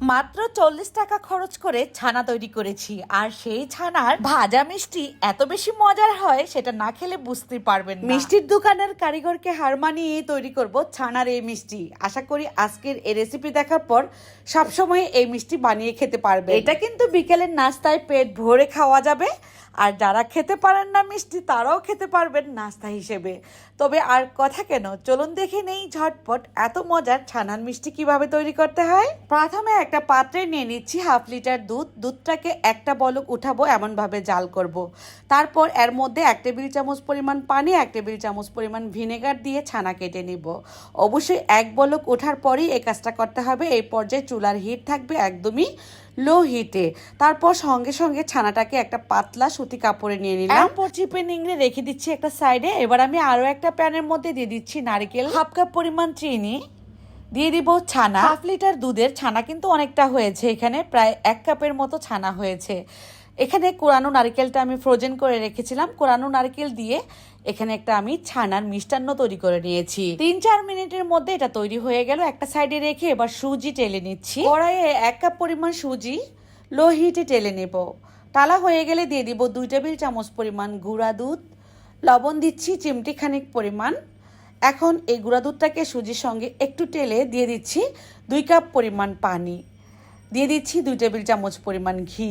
মাত্র চল্লিশ টাকা খরচ করে ছানা তৈরি করেছি। আর সেই ছানার ভাজা মিষ্টি এত বেশি মজার হয় সেটা না খেলে বুঝতে পারবেন মিষ্টির দোকানের কারিগরকে হার মানিয়ে তৈরি করব ছানার এই মিষ্টি। আশা করি আজকের এই রেসিপি দেখার পর সবসময় এই মিষ্টি বানিয়ে খেতে পারবে এটা কিন্তু বিকেলের নাস্তায় পেট ভরে খাওয়া যাবে। আর যারা খেতে পারেন না মিষ্টি, তারাও খেতে পারবেন নাস্তা হিসেবে। তবে আর কথা কেন? চলুন দেখে নেই ঝটপট এত মজার ছানার মিষ্টি কীভাবে তৈরি করতে হয়। প্রথমে একটা পাত্রে নিয়ে নিচ্ছি হাফ লিটার দুধ। দুধটাকে একটা বলক উঠাবো, এমনভাবে জাল করব। তারপর এর মধ্যে এক টেবিল চামচ পরিমাণ পানি, এক টেবিল চামচ পরিমাণ ভিনেগার দিয়ে ছানা কেটে নিব। অবশ্যই এক বলক ওঠার পরেই এই কাজটা করতে হবে। এই পর্যায়ে চুলার হিট থাকবে একদমই লো হিটে তারপর সঙ্গে সঙ্গে ছানাটাকে একটা পাতলা সুতি কাপড়ে নিয়ে নিলাম। চিপে নিংড়ে রেখে দিচ্ছি একটা সাইডে। এবার আমি আরও একটা প্যানের মধ্যে দিয়ে দিচ্ছি নারিকেল। হাফ কাপ পরিমাণ চিনি। দিয়ে দিব ছানা। হাফ লিটার দুধের ছানা কিন্তু অনেকটা হয়েছে এখানে। প্রায় এক কাপের মতো ছানা হয়েছে। এখানে কোরানো নারকেলটা আমি ফ্রোজেন করে রেখেছিলাম। কোরানো নারকেল দিয়ে এখানে একটা আমি ছানার মিষ্টান্ন তৈরি করে নিয়েছি। তিন চার মিনিটের মধ্যে এটা তৈরি হয়ে গেল। একটা সাইডে রেখে এবার সুজি টেলে নিচ্ছি। কড়াইয়ে এক কাপ পরিমাণ সুজি, লো হিটে টেলে নেব। টালা হয়ে গেলে দিয়ে দিব দুই টেবিল চামচ পরিমাণ গুঁড়া দুধ। লবণ দিচ্ছি চিমটি খানিক পরিমাণ। এখন এই গুঁড়া দুধটাকে সুজির সঙ্গে একটু টেলে দিয়ে দিচ্ছি দুই কাপ পরিমাণ পানি। দিয়ে দিচ্ছি দুই টেবিল চামচ পরিমাণ ঘি।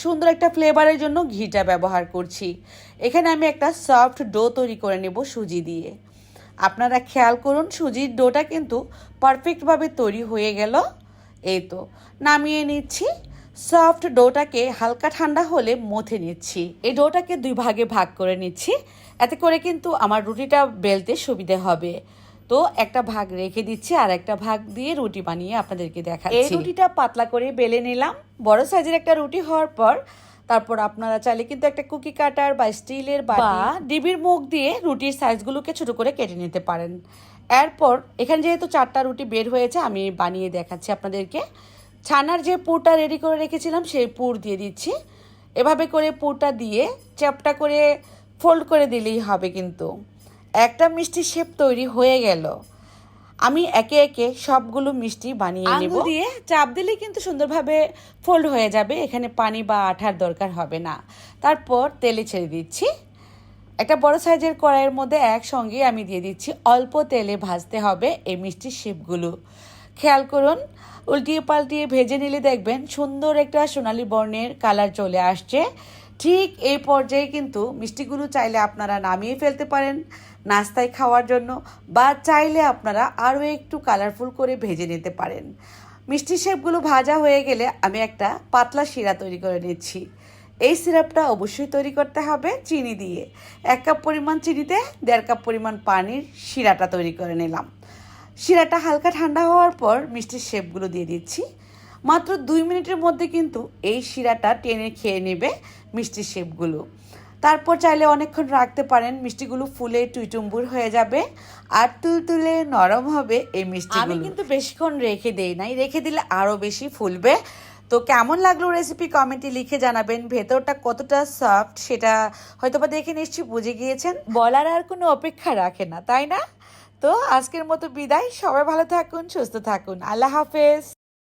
সুন্দর একটা ফ্লেভারের জন্য ঘিটা ব্যবহার করছি। এখানে আমি একটা সফট ডো তৈরি করে নেব সুজি দিয়ে। আপনারা খেয়াল করুন, সুজির ডোটা কিন্তু পারফেক্টভাবে তৈরি হয়ে গেল। এই তো, নামিয়ে নিচ্ছি। সফট ডোটাকে হালকা ঠান্ডা হলে মথে নিচ্ছি। এই ডোটাকে দুই ভাগে ভাগ করে নিচ্ছি। এতে করে কিন্তু আমার রুটিটা বেলতে সুবিধে হবে। তো একটা ভাগ রেখে দিচ্ছি আর একটা ভাগ দিয়ে রুটি বানিয়ে আপনাদেরকে এই দেখাচ্ছি রুটিটা পাতলা করে বেলে নিলাম। বড় সাইজের একটা রুটি হওয়ার পর তারপর আপনারা চাইলে কিন্তু একটা কুকি কাটার বা স্টিলের বা ডিবির মুখ দিয়ে রুটির সাইজগুলোকে ছোট করে কেটে নিতে পারেন। এরপর এখানে যেহেতু চারটা রুটি বের হয়েছে আমি বানিয়ে দেখাচ্ছি আপনাদেরকে। ছানার যে পুরটা রেডি করে রেখেছিলাম সেই পুর দিয়ে দিচ্ছি। এভাবে করে পুরটা দিয়ে চ্যাপটা করে ফোল্ড করে দিলেই হবে কিন্তু। একটা মিষ্টি শেপ তৈরি হয়ে গেল। আমি একে একে সবগুলো মিষ্টি বানিয়ে নেব। দিয়ে চাপ দিলেই কিন্তু সুন্দরভাবে ফোল্ড হয়ে যাবে, এখানে পানি বা আঠার দরকার হবে না। তারপর তেলে ছেড়ে দিচ্ছি। একটা বড় সাইজের কড়াইয়ের মধ্যে একসঙ্গে আমি দিয়ে দিচ্ছি, অল্প তেলে ভাজতে হবে এই মিষ্টির শেপগুলো। খেয়াল করুন, উল্টিয়ে পাল্টিয়ে ভেজে নিলে দেখবেন সুন্দর একটা সোনালী বর্ণের কালার চলে আসছে। ঠিক এই পর্যায়ে কিন্তু মিষ্টিগুলো চাইলে আপনারা নামিয়ে ফেলতে পারেন। নাস্তায় খাওয়ার জন্য বা চাইলে আপনারা আরও একটু কালারফুল করে ভেজে নিতে পারেন। মিষ্টি শেপগুলো ভাজা হয়ে গেলে আমি একটা পাতলা শিরা তৈরি করে নিচ্ছি। এই সিরাপটা অবশ্যই তৈরি করতে হবে চিনি দিয়ে। এক কাপ পরিমাণ চিনিতে দেড় কাপ পরিমাণ পানির শিরাটা তৈরি করে নিলাম। শিরাটা হালকা ঠান্ডা হওয়ার পর মিষ্টির শেপগুলো দিয়ে দিচ্ছি। মাত্র দুই মিনিটের মধ্যে কিন্তু এই শিরাটা টেনে খেয়ে নেবে মিষ্টির শেপগুলো। তারপর চাইলে অনেকক্ষণ রাখতে পারেন। মিষ্টিগুলো ফুলে টুইটুম্বুর হয়ে যাবে আর তুলতুলে নরম হবে এই মিষ্টি আমি কিন্তু বেশিক্ষণ রেখে দেই নাই, রেখে দিলে আরও বেশি ফুলবে। তো কেমন লাগল রেসিপি কমেন্টে লিখে জানাবেন। ভেতরটা কতটা সফট সেটা হয়তোবা দেখে নিশ্চয়ই বুঝে গিয়েছেন। বলার আর কোনো অপেক্ষা রাখে না, তাই না? তো আজকের মতো বিদায়। সবাই ভালো থাকুন, সুস্থ থাকুন। আল্লাহ হাফেজ।